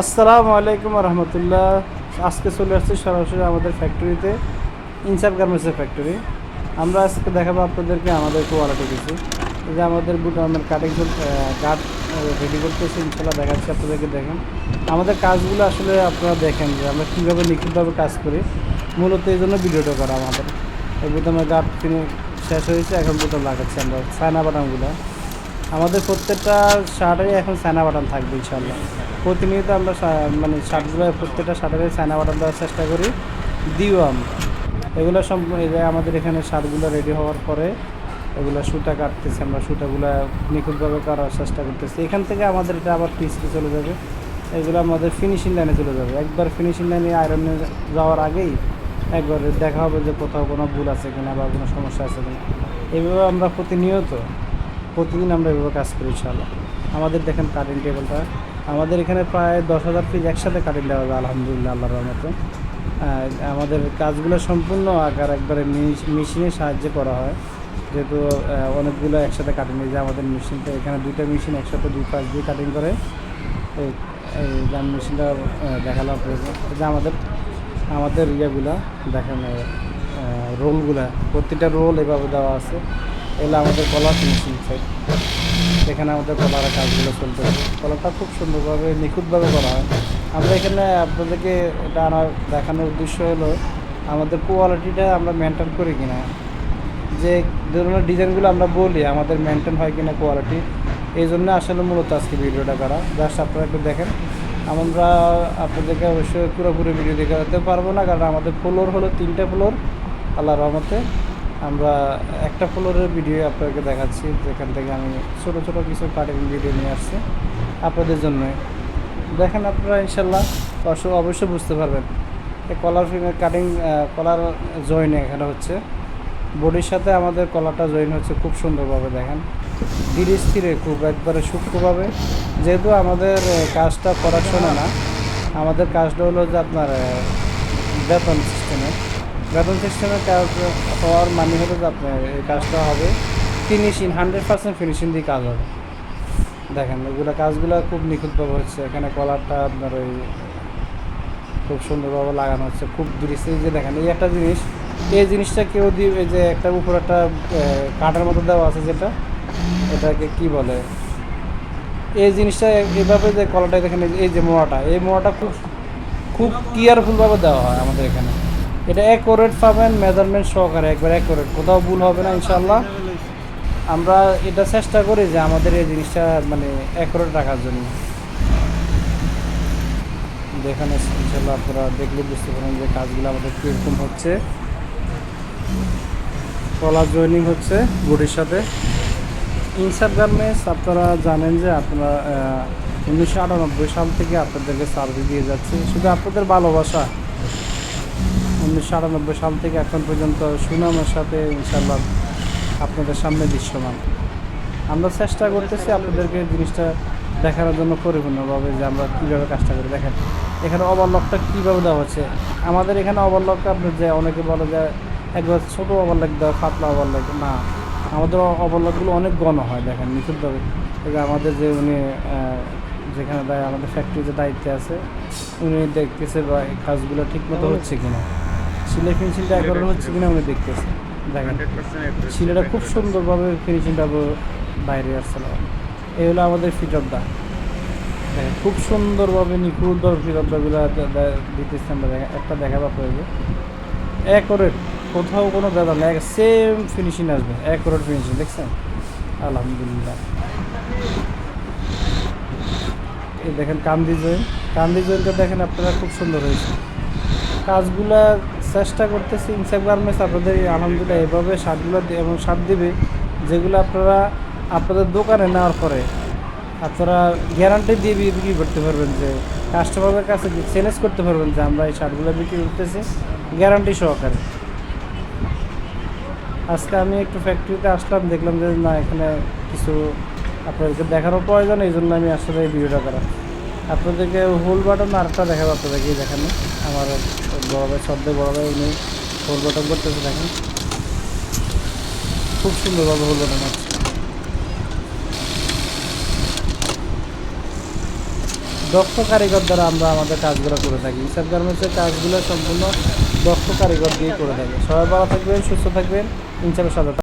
আসসালামু আলাইকুম রহমতুল্লাহ। আজকে চলে আসছি সরাসরি আমাদের ফ্যাক্টরিতে ইনসাফ গার্মেন্টসের ফ্যাক্টরি আমরা আজকে দেখাবো আপনাদেরকে আমাদের কোয়ালিটি কিছু। যে আমাদের বুট আমার কাটিং গার্ড রেডি করতেছি ইনশাল্লাহ দেখাচ্ছি আপনাদেরকে, দেখেন। আমাদের কাজগুলো আসলে আপনারা দেখেন যে আমরা কীভাবে নিখুঁতভাবে কাজ করি। মূলত এই জন্য ভিডিওটা করা আমাদের। এই বুতামের গার্ড ফিনি শেষ হয়েছে, এখন বুতাম লাগাচ্ছি আমরা সায়না বাটামগুলো আমাদের প্রত্যেকটা শার্টেরই এখন সায়না বাটন থাকবে ইনশাল্লাহ প্রতিনিয়ত আমরা মানে শার্টগুলো প্রত্যেকটা শার্টের সায়না বাটন দেওয়ার চেষ্টা করি। দিও আমরা এগুলো সম্পূর্ণ আমাদের এখানে শার্টগুলো রেডি হওয়ার পরে এগুলো সুতা কাটতেছি, আমরা সুতাগুলো নিখুঁতভাবে করার চেষ্টা করতেছি। এখান থেকে আমাদের এটা আবার পিসকে চলে যাবে। এগুলো আমাদের ফিনিশিং লাইনে চলে যাবে। একবার ফিনিশিং লাইনে আয়রনে যাওয়ার আগেই একবার দেখা হবে যে কোথাও কোনো ভুল আছে কিনা বা কোনো সমস্যা আছে কিনা। এইভাবে আমরা প্রতিনিয়ত প্রতিদিন আমরা এভাবে কাজ করি, ইনশাআল্লাহ। আমাদের দেখেন কাটিং টেবিলটা আমাদের এখানে প্রায় দশ হাজার পিস একসাথে কাটিং দেওয়া হবে আলহামদুলিল্লাহ, আল্লাহর রহমতে। আমাদের কাজগুলো সম্পূর্ণ আকার একবারে মিশ- মেশিনের সাহায্যে করা হয়। যেহেতু অনেকগুলো একসাথে কাটিং এই যে আমাদের মেশিনটা এখানে দুইটা মেশিন একসাথে দুই পাশ দিয়ে কাটিং করে। এই এই যে মেশিনটা দেখালাম যে আমাদের আমাদের ইয়েগুলা, দেখেন রোলগুলা প্রতিটা রোল এভাবে দেওয়া আছে। এগুলো আমাদের কলার ফিনিশিং সাইড এখানে আমাদের কলার কাজগুলো চলতে হবে কলারটা খুব সুন্দরভাবে, নিখুঁতভাবে করা হয়। আমরা এখানে আপনাদেরকে এটা আনার, দেখানোর উদ্দেশ্য হলো, আমাদের কোয়ালিটিটা আমরা মেনটেন করি কিনা। যে ধরনের ডিজাইনগুলো আমরা বলি, আমাদের মেনটেন হয় কিনা কোয়ালিটি এই জন্য আসলে মূলত আজকে ভিডিওটা করা। জাস্ট আপনারা একটু দেখেন। আমরা আপনাদেরকে অবশ্যই পুরোপুরি ভিডিও দেখাতে পারব না, কারণ আমাদের ফ্লোর হলো তিনটে ফ্লোর আল্লাহ রহমতে। আমরা একটা ফ্লোরের ভিডিও আপনাদেরকে দেখাচ্ছি, যেখান থেকে আমি ছোটো ছোটো কিছু কাটিং ভিডিও নিয়ে আসছি আপনাদের জন্য। দেখেন আপনারা ইনশাল্লাহ অবশ্য- অবশ্যই বুঝতে পারবেন এই কলার কাটিং কলার জয়েন এখানে হচ্ছে। বডির সাথে আমাদের কলারটা জয়েন হচ্ছে খুব সুন্দরভাবে, দেখেন। ধীরে স্থিরে, খুব একবারে সূক্ষ্মভাবে। যেহেতু আমাদের কাজটা প্রোডাকশনে না, আমাদের কাজটা হলো যে আপনার বেতন সিস্টেমে বেতন সিস্টেমের কাজ হওয়ার মানে হলো যে আপনার এই কাজটা হবে। ফিনিশিং হান্ড্রেড পার্সেন্ট ফিনিশিং দিয়ে কাজ হবে। দেখেন, এগুলো কাজগুলো খুব নিখুঁতভাবে হচ্ছে। এখানে কলারটা আপনার ওই খুব সুন্দরভাবে লাগানো হচ্ছে, খুব দৃশ্যে যে দেখেন, এই একটা জিনিস, এই জিনিসটা কেউ দিয়ে যে একটা উপর একটা কাটার মতো দেওয়া আছে যেটা, এটাকে কি বলে? এই জিনিসটা এভাবে যে কলাটা দেখেন, এই যে- মোয়াটা এই মোয়াটা খুব খুব কেয়ারফুলভাবে দেওয়া হয় আমাদের এখানে। এটা অ্যাকোরেট পাবেন মেজারমেন্ট সহকারে। একবার অ্যাকোরেট কোথাও ভুল হবে না ইনশাল্লাহ আমরা এটা চেষ্টা করি যে আমাদের এই জিনিসটা মানে অ্যাকোরেট রাখার জন্য। যেখানে ইনশাল্লাহ আপনারা দেখলে বুঝতে পারেন যে কাজগুলো আমাদের কীরকম হচ্ছে। কলার জয়েনিং হচ্ছে গুটির সাথে। ইনসার গার্মেন্টস আপনারা জানেন যে আপনারা উনিশশো আটানব্বই সাল থেকে আপনাদেরকে সার্ভিস দিয়ে যাচ্ছে। শুধু আপনাদের ভালোবাসা উনিশশো আটানব্বই সাল থেকে এখন পর্যন্ত সুনামের সাথে ইনশাল্লাহ আপনাদের সামনে দৃশ্যমান। আমরা চেষ্টা করতেছি আপনাদেরকে জিনিসটা দেখানোর জন্য পরিপূর্ণভাবে যে আমরা কীভাবে কাজটা করি দেখেন, এখানে ওভারলকটা কীভাবে দেওয়া হচ্ছে? আমাদের এখানে ওভারলক আপনার যে অনেকে বলে যে একবার ছোটো ওভারলক দেওয়া পাতলা ওভারলক না। আমাদের ওভারলকগুলো অনেক ঘন হয়, দেখেন নিখুঁতভাবে। আমাদের যে উনি যেখানে দায় আমাদের ফ্যাক্টরিতে দায়িত্বে আছে, উনি দেখতেছে বা এই কাজগুলো ঠিকমতো হচ্ছে কিনা। সিলাই ফিনিশিংটা একবার হচ্ছে কিনা উনি দেখতেছে। দেখেন ছিলেটা খুব সুন্দরভাবে ফিনিশিংটা বাইরে আসছিল এই হলো আমাদের ফিটরদা দেখেন খুব সুন্দরভাবে নিখুঁতভাবে ফিটরদাগুলো দিতেছে আমরা। দেখা- একটা দেখাবো আপনাদেরকে। অ্যাকোরেট কোথাও কোনো ব্যাপার না সেম ফিনিশিং আসবে। এক অ্যাকোরেট ফিনিশিং দেখছেন? আলহামদুলিল্লাহ। এই দেখেন কান্দি জয়েন কান্দি জয়েনটা দেখেন আপনারা খুব সুন্দর হয়েছে। কাজগুলা চেষ্টা করতেছি ইনসাফ গার্মেন্টস আপনাদের আলহামদুলিল্লাহ এভাবে শার্টগুলো এবং শার্ট দিবে, যেগুলো আপনারা আপনাদের দোকানে নেওয়ার পরে আপনারা গ্যারান্টি দিয়ে বিক্রি করতে পারবেন যে কাস্টমারের কাছে চ্যালেঞ্জ করতে পারবেন যে আমরা এই শার্টগুলো বিক্রি করতেছি গ্যারান্টি সহকারে। আজকে আমি একটু ফ্যাক্টরিতে আসলাম, দেখলাম যে না, এখানে কিছু আপনাদেরকে দেখানোর প্রয়োজন, এই জন্য আমি আসলে এই ভিডিওটা করা আপনাদেরকে হোল বাটন আরেকটা দেখাবো, আপনাদেরকে দেখানো আমার বড় ভাই সদ্য বড় ভাই উনি হোল বটন করতেছে, দেখেন। খুব সুন্দরভাবে হোল বটন হচ্ছে। দক্ষ কারিগর দ্বারা আমরা আমাদের কাজগুলো করে থাকি। হিসাব গার্মেন্টসের কাজগুলো সম্পূর্ণ দক্ষ কারিগর দিয়ে করে থাকি। সবাই ভালো থাকবেন, সুস্থ থাকবেন। ইনশাল্লাহ সাথে।